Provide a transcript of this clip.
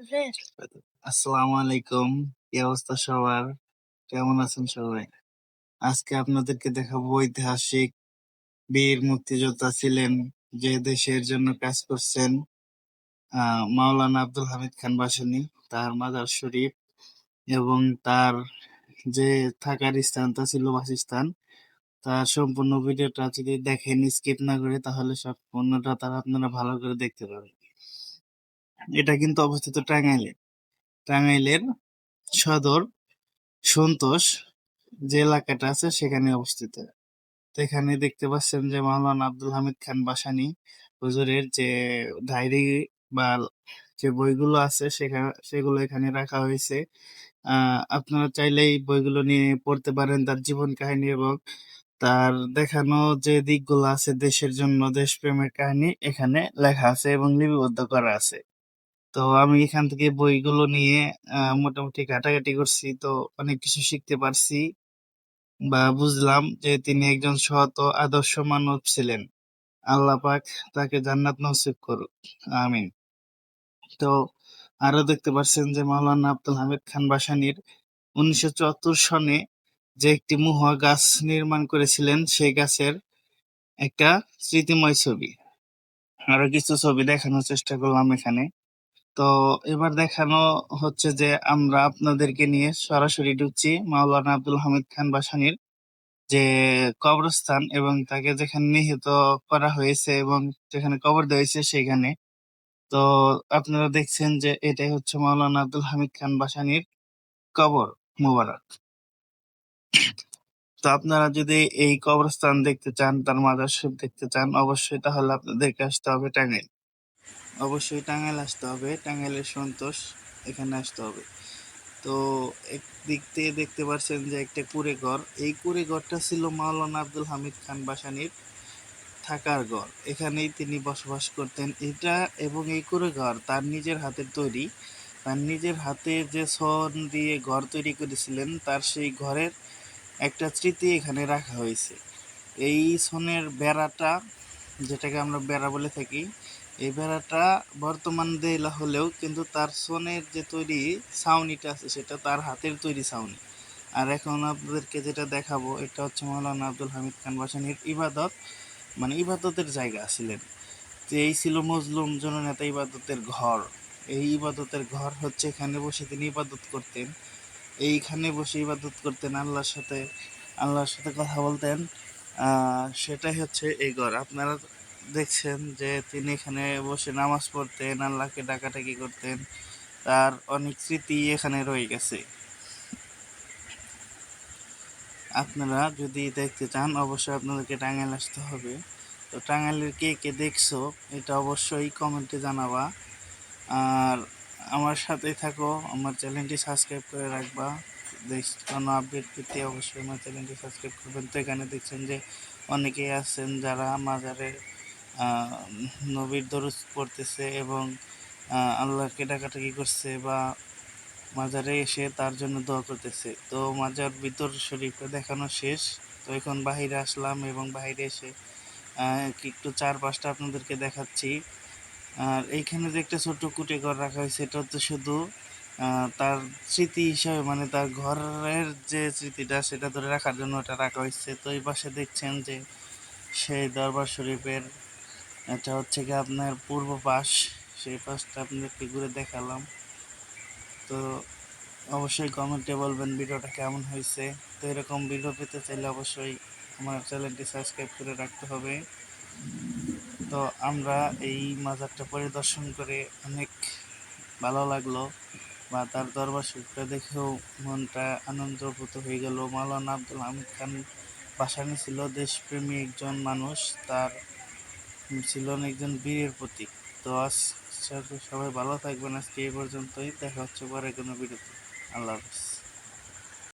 আসসালামু আলাইকুম, কি অবস্থা সবার? কেমন আছেন সবাই? আজকে আপনাদেরকে দেখাবো ঐতিহাসিক বীর মুক্তিযোদ্ধা ছিলেন, যে দেশের জন্য কাজ করছেন মাওলানা আব্দুল হামিদ খান বাসানি, তার মাজার শরীফ এবং তার যে থাকার স্থানটা ছিল বাসস্থান। তার সম্পূর্ণ ভিডিওটা যদি দেখেন স্কিপ না করে, তাহলে সম্পূর্ণটা তারা আপনারা ভালো করে দেখতে পাবেন। এটা কিন্তু অবস্থিত টাঙ্গাইলে। টাঙ্গাইলের সদর সন্তোষ যে এলাকাটা আছে সেখানে অবস্থিত। এখানে দেখতে পাচ্ছেন যে মাওলানা আব্দুল হামিদ খান বাসানি হুজুরের যে ডায়েরি বা যে বইগুলো আছে সেখানে সেগুলো এখানে রাখা হয়েছে। আপনারা চাইলে এই বইগুলো নিয়ে পড়তে পারেন তার জীবন কাহিনী এবং তার দেখানো যে দিকগুলো আছে দেশের জন্য দেশপ্রেমের কাহিনী এখানে লেখা আছে এবং লিপিবদ্ধ করা আছে। তো আমি এখান থেকে বইগুলো নিয়ে মোটামুটি ঘাটাঘাটি করছি। তো অনেক কিছু শিখতে পারছি বা বুঝলাম যে তিনি একজন সৎ ও আদর্শ মানব ছিলেন। আল্লাহ পাক তাকে জান্নাত নসিব করুক। আমিন। তো আরও দেখতে পাচ্ছেন যে মাওলানা আব্দুল হামিদ খান বাসানির উনিশশো চুয়াত্তর সনে যে একটি মহুয়া গাছ নির্মাণ করেছিলেন, সেই গাছের একটা স্মৃতিময় ছবি। আরও কিছু ছবি দেখানোর চেষ্টা করলাম এখানে। তো এবার দেখানো হচ্ছে যে আমরা আপনাদেরকে নিয়ে সরাসরি ঢুকছি মাওলানা আব্দুল হামিদ খান বাসানির যে কবরস্থান এবং তাকে যেখানে নিহিত করা হয়েছে এবং যেখানে কবর দেওয়া হয়েছে সেখানে। তো আপনারা দেখছেন যে এটাই হচ্ছে মাওলানা আব্দুল হামিদ খান বাসানির কবর মোবারক। তো আপনারা যদি এই কবরস্থান দেখতে চান, তার মাজার শরীফ দেখতে চান, অবশ্যই তাহলে আপনাদেরকে আসতে হবে টাঙ্গাইল। অবশ্যই টাঙ্গাইল আসতে হবে। টাঙ্গাইলের সন্তোষ এখানে আসতে হবে। তো একদিক থেকে দেখতে পাচ্ছেন যে একটা কুড়ে ঘর। এই কুড়ে ঘরটা ছিল মাওলানা আব্দুল হামিদ খান বাসানির থাকার ঘর। এখানেই তিনি বসবাস করতেন। এটা এবং এই কুড়ে ঘর তার নিজের হাতের তৈরি। তার নিজের হাতে যে সন দিয়ে ঘর তৈরি করেছিলেন, তার সেই ঘরের একটা স্মৃতি এখানে রাখা হয়েছে। এই সনের বেড়াটা যেটাকে আমরা বেড়া বলে থাকি। এই বেড়াটা বর্তমান দেলা হলেও কিন্তু তার সোনের যে তৈরি ছাউনিটা আছে, সেটা তার হাতের তৈরি ছাউনি। আর এখন আপনাদেরকে যেটা দেখাবো, এটা হচ্ছে মৌলানা আব্দুল হামিদ খান বাসানির ইবাদত। মানে ইবাদতের জায়গা ছিলেন যে এই ছিল মজলুম জননেতা ইবাদতের ঘর। এই ইবাদতের ঘর হচ্ছে এখানে বসে তিনি ইবাদত করতেন। এইখানে বসে ইবাদত করতেন, আল্লাহর সাথে আল্লাহর সাথে কথা বলতেন। সেটাই হচ্ছে এই ঘর। আপনারা দেখছেন যে তিনি এখানে বসে নামাজ পড়তেন, আল্লাহকে ডাকাডাকি করতেন। তার অনেক স্মৃতি এখানে রয়ে গেছে। আপনারা যদি দেখতে চান, অবশ্যই আপনাদেরকে টাঙ্গাইল আসতে হবে। তো টাঙ্গাইলের কে কে দেখছ, এটা অবশ্যই কমেন্টে জানাবা। আর আমার সাথে থাকো, আমার চ্যানেলটি সাবস্ক্রাইব করে রাখবা। কোনো আপডেট পেতে অবশ্যই আমার চ্যানেলটি সাবস্ক্রাইব করবেন। তো এখানে দেখছেন যে অনেকেই আছেন যারা মাজারে নবীর দরুদ পড়তেছে এবং আল্লাহকে ডাকাটাকি করছে বা মাজারে এসে তার জন্য দোয়া করতেছে। তো মাজার ভিতর শরীফটা দেখানো শেষ। তো এখন বাহিরে আসলাম এবং বাহিরে এসে একটু চারপাশটা আপনাদেরকে দেখাচ্ছি। আর এইখানে যে একটা ছোট্ট কুটে ঘর রাখা হয়েছে, এটা হচ্ছে শুধু তার স্মৃতি হিসাবে মানে তার ঘরের যে স্মৃতিটা, সেটা ধরে রাখার জন্য এটা রাখা হয়েছে। তো এই পাশে দেখছেন যে সেই দরবার শরীফের এটা হচ্ছে কি আপনার পূর্ব পাশ। সেই পাশটা আপনাদেরকে ঘুরে দেখালাম। তো অবশ্যই কমেন্টে বলবেন ভিডিওটা কেমন হয়েছে। তো এরকম ভিডিও পেতে চাইলে অবশ্যই আমার চ্যানেলটি সাবস্ক্রাইব করে রাখতে হবে। তো আমরা এই মাজারটা পরিদর্শন করে অনেক ভালো লাগল। বা তার দরবার শিল্পটা দেখেও মনটা আনন্দপ্রত হয়ে গেল। মাওলানা আব্দুল হামিদ খান বাসানি ছিল দেশপ্রেমী একজন মানুষ। তার ছিলেন একজন বীরের প্রতীক। তো আজ সবাই ভালো থাকবেন। আজকে এই পর্যন্তই। দেখা হচ্ছে পরে কোনো বিরতি আল্লাহ হাফিজ।